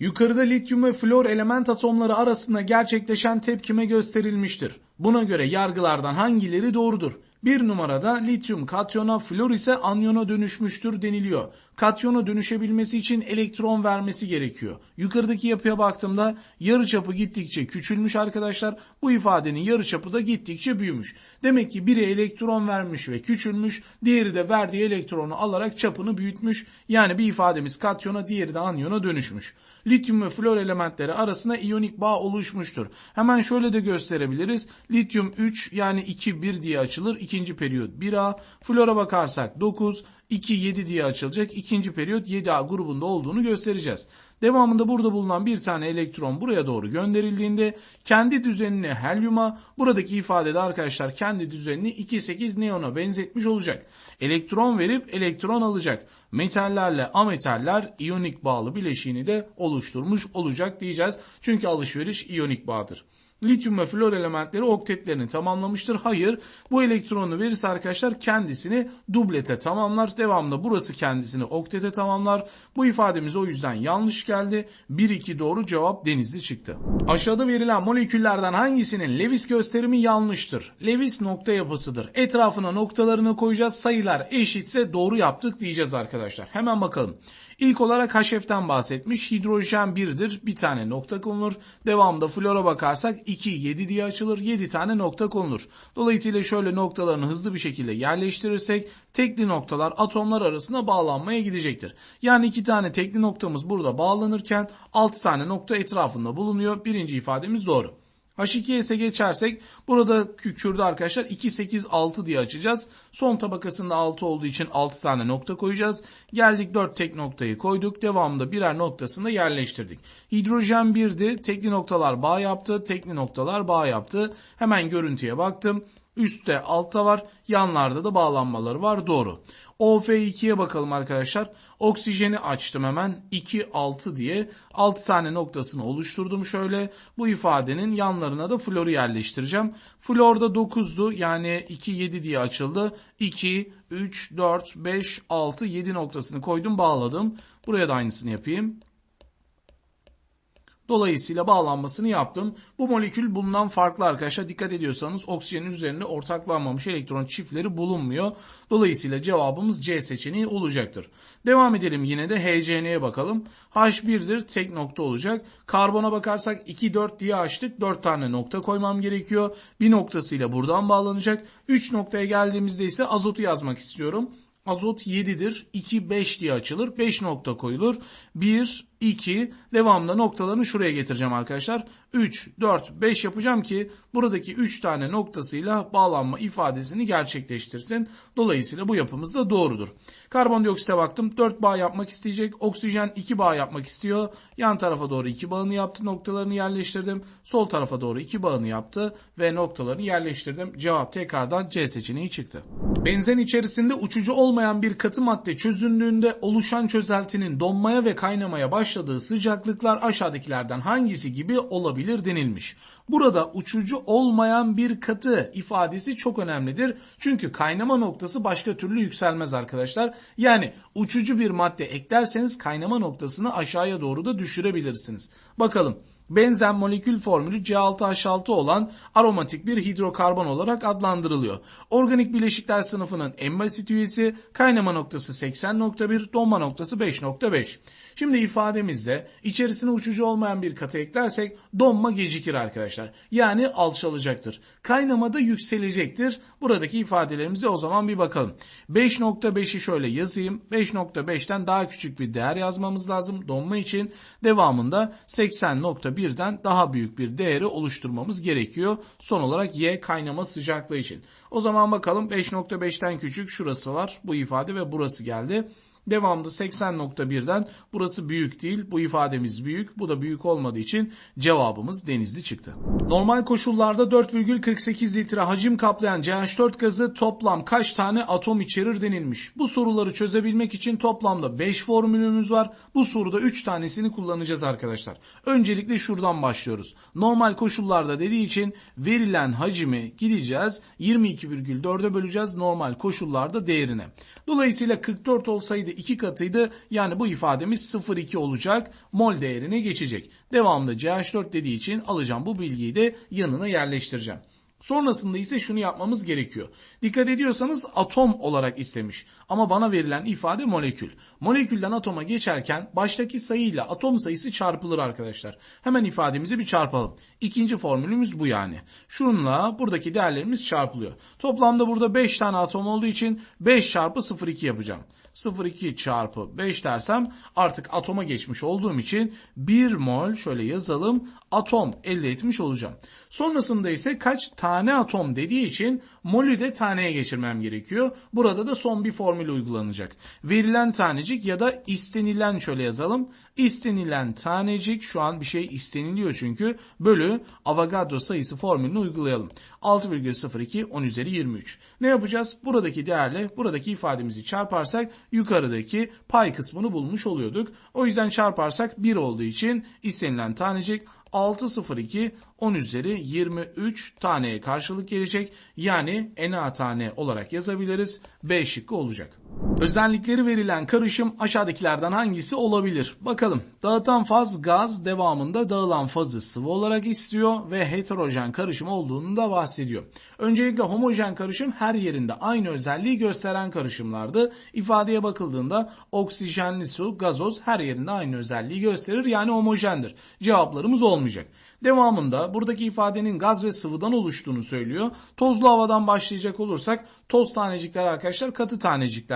Yukarıda lityum ve flor element atomları arasında gerçekleşen tepkime gösterilmiştir. Buna göre yargılardan hangileri doğrudur? Bir numarada lityum katyona, flor ise anyona dönüşmüştür deniliyor. Katyona dönüşebilmesi için elektron vermesi gerekiyor. Yukarıdaki yapıya baktığımda yarıçapı gittikçe küçülmüş arkadaşlar. Bu ifadenin yarıçapı da gittikçe büyümüş. Demek ki biri elektron vermiş ve küçülmüş, diğeri de verdiği elektronu alarak çapını büyütmüş. Yani bir ifademiz katyona, diğeri de anyona dönüşmüş. Lityum ve flor elementleri arasında iyonik bağ oluşmuştur. Hemen şöyle de gösterebiliriz. Lityum 3 yani 2 1 diye açılır ikinci periyot 1A. Flora bakarsak 9, 2, 7 diye açılacak. İkinci periyot 7A grubunda olduğunu göstereceğiz. Devamında burada bulunan bir tane elektron buraya doğru gönderildiğinde kendi düzenini helyuma, buradaki ifadede arkadaşlar kendi düzenini 2,8 neona benzetmiş olacak. Elektron verip elektron alacak. Metallerle ametaller iyonik bağlı bileşiğini de oluşturmuş olacak diyeceğiz. Çünkü alışveriş iyonik bağdır. Lityum ve flor elementleri oktetlerini tamamlamıştır. Hayır bu elektronu verirse arkadaşlar kendisini dublete tamamlar. Devamında burası kendisini oktete tamamlar. Bu ifademiz o yüzden yanlış geldi. 1-2 doğru cevap denizli çıktı. Aşağıda verilen moleküllerden hangisinin Lewis gösterimi yanlıştır? Lewis nokta yapısıdır. Etrafına noktalarını koyacağız. Sayılar eşitse doğru yaptık diyeceğiz arkadaşlar. Hemen bakalım. İlk olarak HF'den bahsetmiş. Hidrojen 1'dir. Bir tane nokta konulur. Devamında flora bakarsak 2, 7 diye açılır. 7 tane nokta konulur. Dolayısıyla şöyle noktalarını hızlı bir şekilde yerleştirirsek tekli noktalar atomlar arasında bağlanmaya gidecektir. Yani iki tane tekli noktamız burada bağlanırken 6 tane nokta etrafında bulunuyor. Birinci ifademiz doğru. H2S'e geçersek burada kükürde arkadaşlar 2, 8, 6 diye açacağız. Son tabakasında 6 olduğu için 6 tane nokta koyacağız. Geldik 4 tek noktayı koyduk. Devamında birer noktasını yerleştirdik. Hidrojen 1'di. Tekli noktalar bağ yaptı. Tekli noktalar bağ yaptı. Hemen görüntüye baktım. Üstte altta var. Yanlarda da bağlanmaları var. Doğru. OF2'ye bakalım arkadaşlar. Oksijeni açtım hemen. 2, 6 diye 6 tane noktasını oluşturdum şöyle. Bu ifadenin yanlarına da floru yerleştireceğim. Flor da 9'du. Yani 2, 7 diye açıldı. 2, 3, 4, 5, 6, 7 noktasını koydum bağladım. Buraya da aynısını yapayım. Dolayısıyla bağlanmasını yaptım. Bu molekül bundan farklı arkadaşlar. Dikkat ediyorsanız oksijenin üzerinde ortaklanmamış elektron çiftleri bulunmuyor. Dolayısıyla cevabımız C seçeneği olacaktır. Devam edelim yine de HCN'ye bakalım. H1'dir tek nokta olacak. Karbona bakarsak 2 4 diye açtık. 4 tane nokta koymam gerekiyor. Bir noktasıyla buradan bağlanacak. 3 noktaya geldiğimizde ise azotu yazmak istiyorum. Azot 7'dir. 2 5 diye açılır. 5 nokta koyulur. 1 2 devamında noktalarını şuraya getireceğim arkadaşlar. 3 4 5 yapacağım ki buradaki 3 tane noktasıyla bağlanma ifadesini gerçekleştirsin. Dolayısıyla bu yapımız da doğrudur. Karbondioksite baktım. 4 bağ yapmak isteyecek. Oksijen 2 bağ yapmak istiyor. Yan tarafa doğru 2 bağını yaptı. Noktalarını yerleştirdim. Sol tarafa doğru 2 bağını yaptı ve noktalarını yerleştirdim. Cevap tekrardan C seçeneği çıktı. Benzen içerisinde uçucu olmayan bir katı madde çözündüğünde oluşan çözeltinin donmaya ve kaynamaya başladığı sıcaklıklar aşağıdakilerden hangisi gibi olabilir denilmiş. Burada uçucu olmayan bir katı ifadesi çok önemlidir. Çünkü kaynama noktası başka türlü yükselmez arkadaşlar. Yani uçucu bir madde eklerseniz kaynama noktasını aşağıya doğru da düşürebilirsiniz. Bakalım. Benzen molekül formülü C6H6 olan aromatik bir hidrokarbon olarak adlandırılıyor. Organik bileşikler sınıfının en basit üyesi kaynama noktası 80.1, donma noktası 5.5. Şimdi ifademizde içerisine uçucu olmayan bir katı eklersek donma gecikir arkadaşlar. Yani alçalacaktır. Kaynama da yükselecektir. Buradaki ifadelerimize o zaman bir bakalım. 5.5'i şöyle yazayım. 5.5'ten daha küçük bir değer yazmamız lazım donma için. Devamında 80.1 birden daha büyük bir değeri oluşturmamız gerekiyor. Son olarak Y kaynama sıcaklığı için. O zaman bakalım 5.5'ten küçük şurası var. Bu ifade ve burası geldi. Devamında 80.1'den burası büyük değil. Bu ifademiz büyük. Bu da büyük olmadığı için cevabımız denizli çıktı. Normal koşullarda 4,48 litre hacim kaplayan CH4 gazı toplam kaç tane atom içerir denilmiş. Bu soruları çözebilmek için toplamda 5 formülümüz var. Bu soruda 3 tanesini kullanacağız arkadaşlar. Öncelikle şuradan başlıyoruz. Normal koşullarda dediği için verilen hacimi gideceğiz. 22,4'e böleceğiz normal koşullarda değerine. Dolayısıyla 44 olsaydı 2 katıydı. Yani bu ifademiz 0,2 olacak. Mol değerine geçecek. Devamında CH4 dediği için alacağım bu bilgiyi de yanına yerleştireceğim. Sonrasında ise şunu yapmamız gerekiyor. Dikkat ediyorsanız atom olarak istemiş. Ama bana verilen ifade molekül. Molekülden atoma geçerken baştaki sayıyla atom sayısı çarpılır arkadaşlar. Hemen ifademizi bir çarpalım. İkinci formülümüz bu yani. Şununla buradaki değerlerimiz çarpılıyor. Toplamda burada 5 tane atom olduğu için 5 çarpı 0,2 yapacağım. 0,2 çarpı 5 dersem artık atoma geçmiş olduğum için 1 mol şöyle yazalım atom elde etmiş olacağım. Sonrasında ise kaç tane atom dediği için molü de taneye geçirmem gerekiyor. Burada da son bir formül uygulanacak. Verilen tanecik ya da istenilen şöyle yazalım. İstenilen tanecik şu an bir şey isteniliyor çünkü bölü Avogadro sayısı formülünü uygulayalım. 6,02 10 üzeri 23. Ne yapacağız? Buradaki değerle buradaki ifademizi çarparsak yukarıdaki pay kısmını bulmuş oluyorduk. O yüzden çarparsak 1 olduğu için istenilen tanecik 602 10 üzeri 23 taneye karşılık gelecek. Yani Na tane olarak yazabiliriz. B şıkkı olacak. Özellikleri verilen karışım aşağıdakilerden hangisi olabilir? Bakalım. Dağıtan faz gaz devamında dağılan fazı sıvı olarak istiyor ve heterojen karışım olduğunu da bahsediyor. Öncelikle homojen karışım her yerinde aynı özelliği gösteren karışımlardı. İfadeye bakıldığında oksijenli su, gazoz her yerinde aynı özelliği gösterir yani homojendir. Cevaplarımız olmayacak. Devamında buradaki ifadenin gaz ve sıvıdan oluştuğunu söylüyor. Tozlu havadan başlayacak olursak toz tanecikler arkadaşlar katı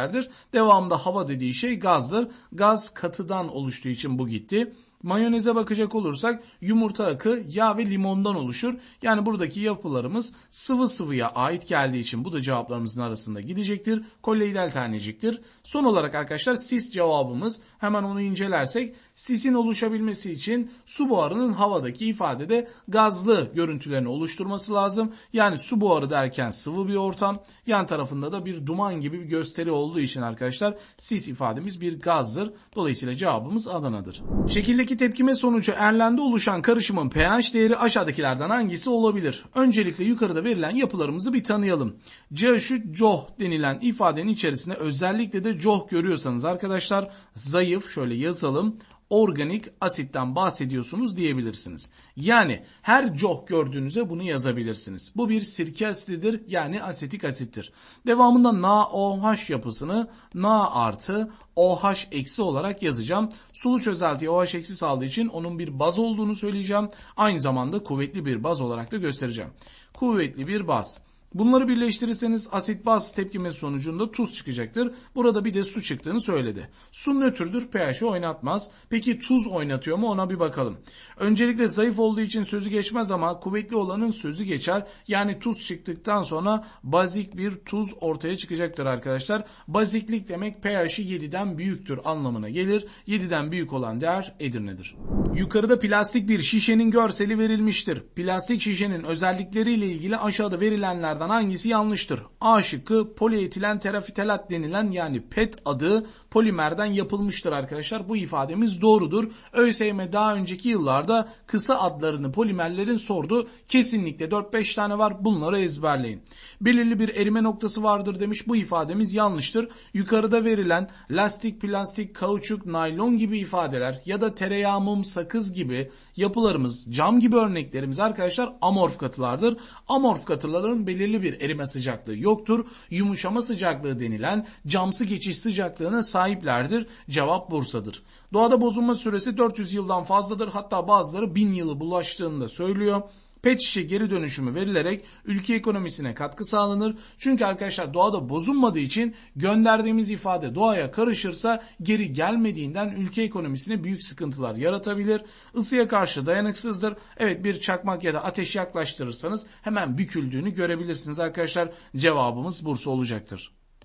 taneciklerdir. Devamında hava dediği şey gazdır. Gaz katıdan oluştuğu için bu gitti. Mayoneze bakacak olursak yumurta akı, yağ ve limondan oluşur. Yani buradaki yapılarımız sıvı sıvıya ait geldiği için bu da cevaplarımızın arasında gidecektir. Kolloidal taneciktir. Son olarak arkadaşlar sis cevabımız. Hemen onu incelersek sisin oluşabilmesi için su buharının havadaki ifadede gazlı görüntülerini oluşturması lazım. Yani su buharı derken sıvı bir ortam. Yan tarafında da bir duman gibi bir gösteri olduğu için arkadaşlar sis ifademiz bir gazdır. Dolayısıyla cevabımız Adana'dır. Şekildeki tepkime sonucu Erlen'de oluşan karışımın pH değeri aşağıdakilerden hangisi olabilir? Öncelikle yukarıda verilen yapılarımızı bir tanıyalım. CH3 COH denilen ifadenin içerisinde özellikle de COH görüyorsanız arkadaşlar zayıf şöyle yazalım organik asitten bahsediyorsunuz diyebilirsiniz. Yani her COH gördüğünüzde bunu yazabilirsiniz. Bu bir sirke asididir yani asetik asittir. Devamında NaOH yapısını Na artı OH eksi olarak yazacağım. Sulu çözeltiye OH eksi saldığı için onun bir baz olduğunu söyleyeceğim. Aynı zamanda kuvvetli bir baz olarak da göstereceğim. Kuvvetli bir baz. Bunları birleştirirseniz asit baz tepkimesi sonucunda tuz çıkacaktır. Burada bir de su çıktığını söyledi. Su nötrdür pH'i oynatmaz. Peki tuz oynatıyor mu ona bir bakalım. Öncelikle zayıf olduğu için sözü geçmez ama kuvvetli olanın sözü geçer. Yani tuz çıktıktan sonra bazik bir tuz ortaya çıkacaktır arkadaşlar. Baziklik demek pH'i 7'den büyüktür anlamına gelir. 7'den büyük olan değer Edirne'dir. Yukarıda plastik bir şişenin görseli verilmiştir. Plastik şişenin özellikleriyle ilgili aşağıda verilenlerden hangisi yanlıştır? A şıkkı polietilen terafitelat denilen yani PET adı polimerden yapılmıştır arkadaşlar. Bu ifademiz doğrudur. ÖSYM daha önceki yıllarda kısa adlarını polimerlerin sordu. Kesinlikle 4-5 tane var. Bunları ezberleyin. Belirli bir erime noktası vardır demiş. Bu ifademiz yanlıştır. Yukarıda verilen lastik, plastik, kauçuk, naylon gibi ifadeler ya da tereyağı, mum, sakız gibi yapılarımız, cam gibi örneklerimiz arkadaşlar amorf katılardır. Amorf katıların belirli bir erime sıcaklığı yoktur. Yumuşama sıcaklığı denilen camsı geçiş sıcaklığına sahiplerdir. Cevap Bursa'dır. Doğada bozulma süresi 400 yıldan fazladır. Hatta bazıları 1000 yılı bulaştığını da söylüyor. Pet şişe geri dönüşümü verilerek ülke ekonomisine katkı sağlanır. Çünkü arkadaşlar doğada bozulmadığı için gönderdiğimiz ifade doğaya karışırsa geri gelmediğinden ülke ekonomisine büyük sıkıntılar yaratabilir. Isıya karşı dayanıksızdır. Evet bir çakmak ya da ateş yaklaştırırsanız hemen büküldüğünü görebilirsiniz arkadaşlar. Cevabımız Bursa olacaktır.